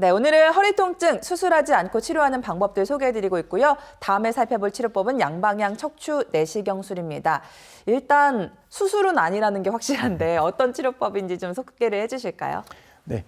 네, 오늘은 허리 통증 수술하지 않고 치료하는 방법들 소개해드리고 있고요. 다음에 살펴볼 치료법은 양방향 척추 내시경술입니다. 일단 수술은 아니라는 게 확실한데 어떤 치료법인지 좀 소개를 해주실까요? 네.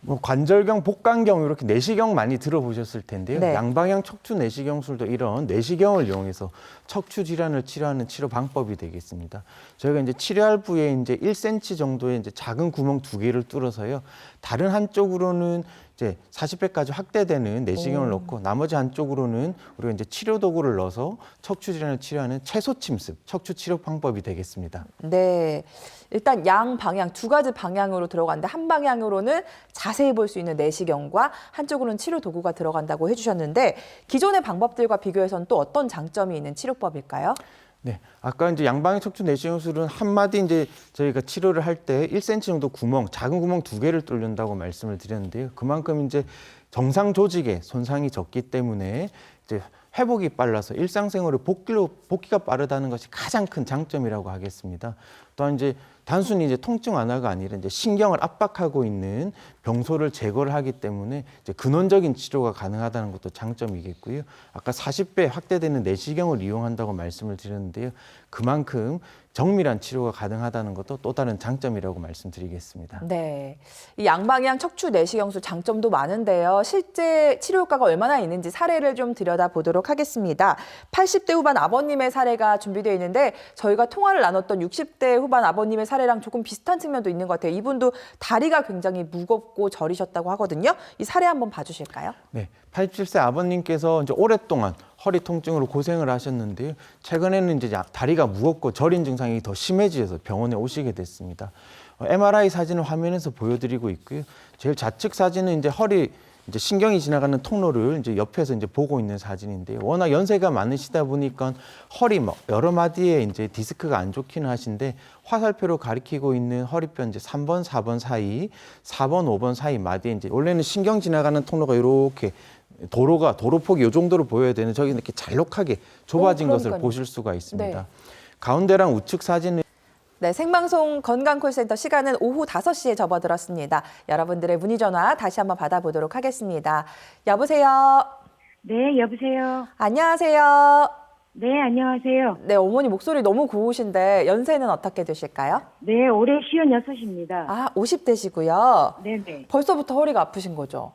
뭐 관절경, 복강경 이렇게 내시경 많이 들어보셨을 텐데요. 네. 양방향 척추 내시경술도 이런 내시경을 이용해서 척추 질환을 치료하는 치료 방법이 되겠습니다. 저희가 이제 치료할 부위에 이제 1cm 정도의 이제 작은 구멍 두 개를 뚫어서요. 다른 한쪽으로는 이제 40배까지 확대되는 내시경을 넣고 나머지 한쪽으로는 우리가 이제 치료 도구를 넣어서 척추 질환을 치료하는 채소 침습 척추 치료 방법이 되겠습니다. 네. 일단 양 방향 두 가지 방향으로 들어가는데 한 방향으로는 자세히 볼 수 있는 내시경과 한쪽으로는 치료 도구가 들어간다고 해주셨는데 기존의 방법들과 비교해서는 또 어떤 장점이 있는 치료법일까요? 네, 아까 이제 양방향 척추 내시경술은 한 마디 이제 저희가 치료를 할 때 1cm 정도 구멍, 작은 구멍 두 개를 뚫는다고 말씀을 드렸는데요. 그만큼 이제 정상 조직에 손상이 적기 때문에 이제 회복이 빨라서 일상생활의 복귀로 복귀가 빠르다는 것이 가장 큰 장점이라고 하겠습니다. 또한 이제 단순히 이제 통증 완화가 아니라 이제 신경을 압박하고 있는 병소를 제거를 하기 때문에 이제 근원적인 치료가 가능하다는 것도 장점이겠고요. 아까 40배 확대되는 내시경을 이용한다고 말씀을 드렸는데요. 그만큼 정밀한 치료가 가능하다는 것도 또 다른 장점이라고 말씀드리겠습니다. 네. 이 양방향 척추 내시경술 장점도 많은데요. 실제 치료 효과가 얼마나 있는지 사례를 좀 들여다보도록 하겠습니다. 80대 후반 아버님의 사례가 준비되어 있는데 저희가 통화를 나눴던 60대 후반 아버님의 사례랑 조금 비슷한 측면도 있는 것 같아요. 이분도 다리가 굉장히 무겁고 저리셨다고 하거든요. 이 사례 한번 봐주실까요? 네, 87세 아버님께서 이제 오랫동안 허리 통증으로 고생을 하셨는데요. 최근에는 이제 야- 다리가 무겁고 저린 증상이 더 심해지셔서 병원에 오시게 됐습니다. 어, MRI 사진을 화면에서 보여드리고 있고요. 제일 좌측 사진은 이제 허리 이제 신경이 지나가는 통로를 이제 옆에서 이제 보고 있는 사진인데요. 워낙 연세가 많으시다 보니까 허리 뭐 여러 마디에 이제 디스크가 안 좋기는 하신데 화살표로 가리키고 있는 허리뼈 이제 3번, 4번 사이, 4번, 5번 사이 마디에 이제 원래는 신경 지나가는 통로가 이렇게 도로가 도로폭이 이 정도로 보여야 되는 저기 이렇게 잘록하게 좁아진 어, 것을. 보실 수가 있습니다. 네. 가운데랑 우측 사진은 네, 생방송 건강콜센터 시간은 오후 5시에 접어들었습니다. 여러분들의 문의 전화 다시 한번 받아보도록 하겠습니다. 여보세요. 네, 여보세요. 안녕하세요. 네, 안녕하세요. 네, 어머니 목소리 너무 고우신데 연세는 어떻게 되실까요? 네, 올해 시연 여섯입니다. 아, 50대시고요. 네네. 벌써부터 허리가 아프신 거죠?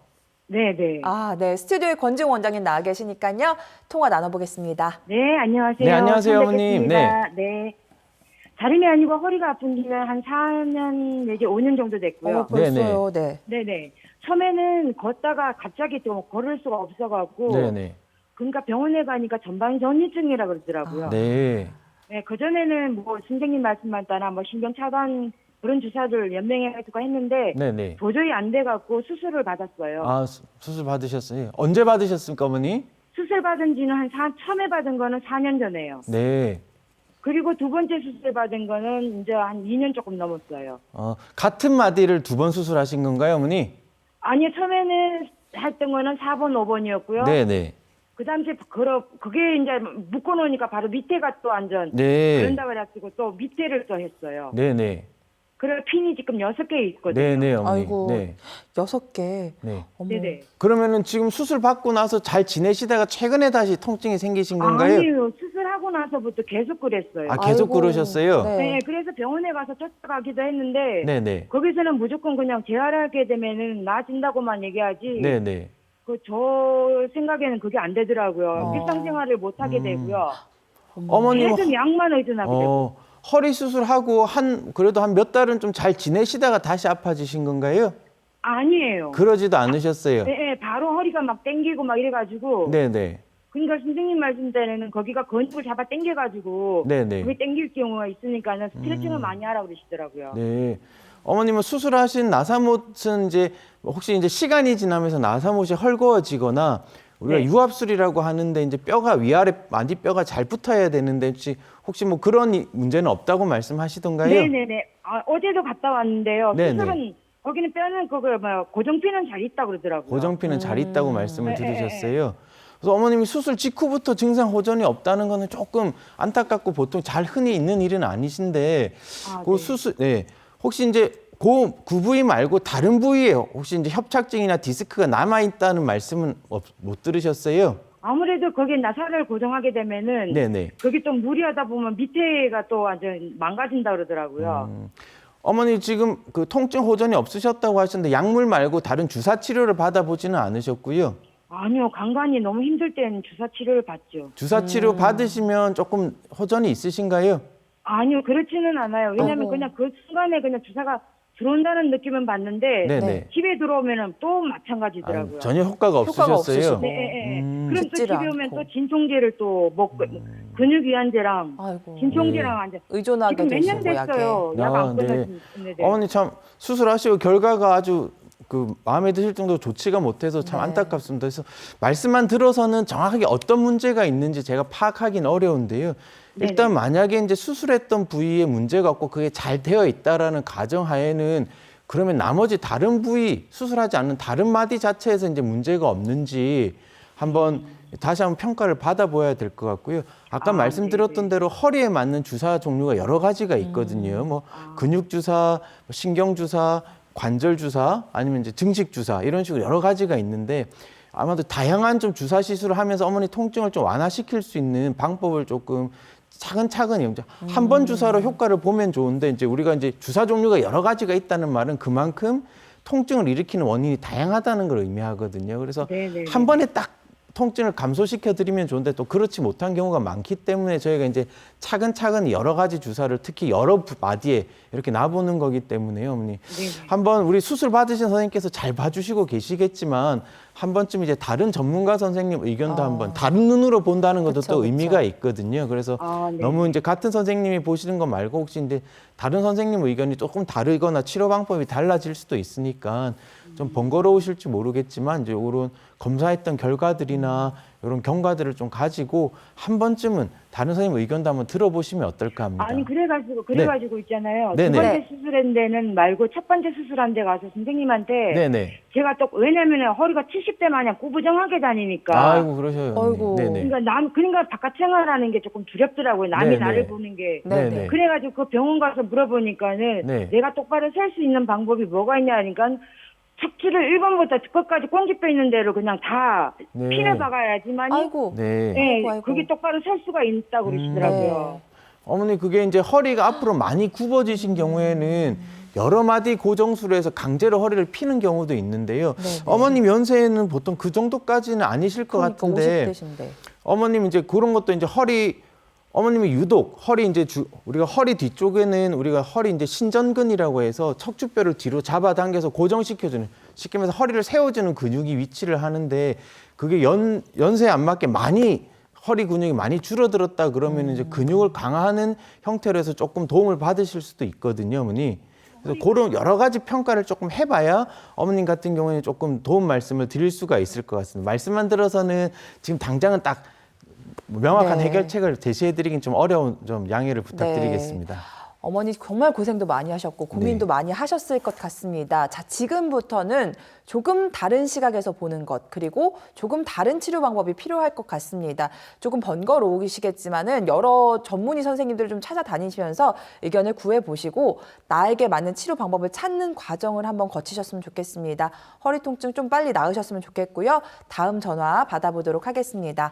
네네. 아, 네. 스튜디오에 권지웅 원장님 나와 계시니까요. 통화 나눠보겠습니다. 네, 안녕하세요. 네, 안녕하세요, 어머님. 뵙겠습니다. 네. 다름이 아니고 허리가 아픈 지는 한 4년 내지 5년 정도 됐고요. 어, 벌써요. 네. 네네. 처음에는 걷다가 갑자기 또 걸을 수가 없어갖고. 네네. 그러니까 병원에 가니까 전방 전이증이라 그러더라고요. 네. 네, 그전에는 뭐 선생님 말씀만 따라 뭐 신경 차단 그런 주사를 연명해가지고 했는데 네네. 도저히 안 돼갖고 수술을 받았어요. 아 수- 수술 받으셨어요? 언제 받으셨습니까, 어머니? 수술 받은 지는 한 사, 처음에 받은 거는 4년 전에요. 네. 그리고 두 번째 수술 받은 거는 이제 한 2년 조금 넘었어요. 어, 같은 마디를 두 번 수술하신 건가요, 어머니? 아니요, 처음에는 했던 거는 4번, 5번이었고요. 네 네. 그 당시에 걸어, 그게 이제 묶어놓으니까 바로 밑에가 또 완전 네. 그런다 그래가지고 또 밑에를 또 했어요. 네 네. 그래 핀이 지금 여섯 개 있거든요. 네 네, 어머니. 아이고. 네. 여섯 개. 네. 어머. 네네. 그러면은 지금 수술 받고 나서 잘 지내시다가 최근에 다시 통증이 생기신 건가요? 아니요, 수 술하고 나서부터 계속 그랬어요. 아, 계속 아이고. 그러셨어요? 네. 네, 그래서 병원에 가서 쫓아가기도 했는데 네네. 거기서는 무조건 그냥 재활하게 되면은 나아진다고만 얘기하지. 네네. 그 저 생각에는 그게 안 되더라고요. 어. 일상생활을 못 하게 음. 되고요. 어머님, 계속 약만 의존하게 되고. 어, 허리 수술하고 한, 그래도 한 몇 달은 좀 잘 지내시다가 다시 아파지신 건가요? 아니에요. 그러지도 않으셨어요? 네, 네, 바로 허리가 막 땡기고 막 이래가지고. 네네. 그러니까 선생님 말씀대로는 거기가 근육을 잡아 땡겨가지고. 네네. 그게 땡길 경우가 있으니까는 스트레칭을 음. 많이 하라 그러시더라고요. 네. 어머님은 수술하신 나사못은 이제 혹시 이제 시간이 지나면서 나사못이 헐거워지거나 우리가 네. 유압술이라고 하는데 이제 뼈가 위아래 많이 뼈가 잘 붙어야 되는데 혹시 혹시 뭐 그런 이- 문제는 없다고 말씀하시던가요? 네네네. 아, 어제도 갔다 왔는데요. 네네. 수술은 거기는 뼈는 그거 뭐 고정피는 잘 있다 그러더라고요. 고정피는 잘 있다고 음. 말씀을 네, 네, 드리셨어요. 그래서 어머님이 수술 직후부터 증상 호전이 없다는 거는 조금 안타깝고 보통 잘 흔히 있는 일은 아니신데 아, 그 네. 수술 네. 혹시 이제 그, 그 부위 말고 다른 부위에 혹시 이제 협착증이나 디스크가 남아 있다는 말씀은 없- 못 들으셨어요? 아무래도 거기에 나사를 고정하게 되면은 네네. 그게 좀 무리하다 보면 밑에가 또 완전 망가진다 그러더라고요. 음. 어머니 지금 그 통증 호전이 없으셨다고 하셨는데 약물 말고 다른 주사 치료를 받아보지는 않으셨고요. 아니요, 간간히 너무 힘들 땐 주사 치료를 받죠. 주사 치료 받으시면 조금 호전이 있으신가요? 아니요, 그렇지는 않아요. 왜냐면 어허. 그냥 그 순간에 그냥 주사가 들어온다는 느낌은 받는데 네네. 집에 들어오면은 또 아, 마찬가지더라고요. 전혀 효과가 효과가 없으셨어요. 없으시고. 네, 네, 네. 음. 그럼 또 집에 오면 않고. 또 진통제를 또 먹고 근육 이완제랑 아이고. 진통제랑 앉아. 의존하게 지금 몇 년 되시고 약에. 됐어요. 약 아, 안 네. 끊었는데. 어머니 참 수술하시고 결과가 아주 그 마음에 드실 정도로 좋지가 못해서 참 네. 안타깝습니다. 그래서 말씀만 들어서는 정확하게 어떤 문제가 있는지 제가 파악하기는 어려운데요. 일단 만약에 이제 수술했던 부위에 문제가 없고 그게 잘 되어 있다라는 가정하에는 그러면 나머지 다른 부위 수술하지 않는 다른 마디 자체에서 이제 문제가 없는지 한번 다시 한번 평가를 받아봐야 될 것 같고요. 아까 아, 말씀드렸던 네네. 대로 허리에 맞는 주사 종류가 여러 가지가 있거든요. 뭐 근육 주사, 신경 주사, 관절 주사, 아니면 이제 증식 주사 이런 식으로 여러 가지가 있는데 아마도 다양한 좀 주사 시술을 하면서 어머니 통증을 좀 완화시킬 수 있는 방법을 조금 차근차근히 한번 주사로 효과를 보면 좋은데 이제 우리가 이제 주사 종류가 여러 가지가 있다는 말은 그만큼 통증을 일으키는 원인이 다양하다는 걸 의미하거든요. 그래서 네네. 한 번에 딱 통증을 감소시켜 드리면 좋은데 또 그렇지 못한 경우가 많기 때문에 저희가 이제 차근차근 여러 가지 주사를 특히 여러 부- 마디에 이렇게 놔보는 거기 때문에요, 어머니. 네네. 한번 우리 수술 받으신 선생님께서 잘 봐주시고 계시겠지만 한 번쯤 이제 다른 전문가 선생님 의견도 아. 한번 다른 눈으로 본다는 것도 그쵸, 또 그쵸. 의미가 있거든요. 그래서 아, 네. 너무 이제 같은 선생님이 보시는 거 말고 혹시 이제 다른 선생님 의견이 조금 다르거나 치료 방법이 달라질 수도 있으니까 좀 번거로우실지 모르겠지만 이제 이런 검사했던 결과들이나 이런 경과들을 좀 가지고 한 번쯤은 다른 선생님 의견도 한번 들어보시면 어떨까 합니다. 아니 그래가지고 그래가지고 있잖아요. 네네. 두 번째 수술한 데는 말고 첫 번째 수술한 데 가서 선생님한테 네네. 제가 또 왜냐면은 허리가 70대 마냥 꾸부정하게 다니니까. 아이고 그러셔요. 네네. 그러니까 남 그러니까 바깥 생활하는 게 조금 두렵더라고요. 남이 네네. 나를 보는 게. 네, 네네. 그래가지고 그 병원 가서 물어보니까는 네. 내가 똑바로 설수 있는 방법이 뭐가 있냐 하니까 척추를 1번부터 끝까지 꽁집혀 있는 대로 그냥 다 네. 피를 박아야지만이 아이고. 네. 네, 아이고, 아이고. 그게 똑바로 설 수가 있다고 그러시더라고요. 어머니 그게 이제 허리가 앞으로 많이 굽어지신 경우에는 여러 마디 고정술로 해서 강제로 허리를 피는 경우도 있는데요. 네, 네. 어머님 연세는 보통 그 정도까지는 아니실 것 그러니까 같은데 50대신데. 어머님 이제 그런 것도 이제 허리 어머님이 유독 허리 이제 주, 우리가 허리 뒤쪽에는 우리가 허리 이제 신전근이라고 해서 척추뼈를 뒤로 잡아당겨서 고정시켜주는 쉽게 말해서 허리를 세워주는 근육이 위치를 하는데 그게 연 연세에 안 맞게 많이 허리 근육이 많이 줄어들었다 그러면 이제 근육을 강화하는 형태로 해서 조금 도움을 받으실 수도 있거든요, 어머니. 그래서 그런 여러 가지 평가를 조금 해봐야 어머님 같은 경우에는 조금 도움 말씀을 드릴 수가 있을 것 같습니다. 말씀만 들어서는 지금 당장은 딱 명확한 네. 해결책을 제시해드리긴 좀 어려운 좀 양해를 부탁드리겠습니다. 어머니 정말 고생도 많이 하셨고 고민도 네. 많이 하셨을 것 같습니다. 자, 지금부터는 조금 다른 시각에서 보는 것 그리고 조금 다른 치료 방법이 필요할 것 같습니다. 조금 번거로우시겠지만은 여러 전문의 선생님들을 좀 찾아다니시면서 의견을 구해 보시고 나에게 맞는 치료 방법을 찾는 과정을 한번 거치셨으면 좋겠습니다. 허리 통증 좀 빨리 나으셨으면 좋겠고요. 다음 전화 받아보도록 하겠습니다.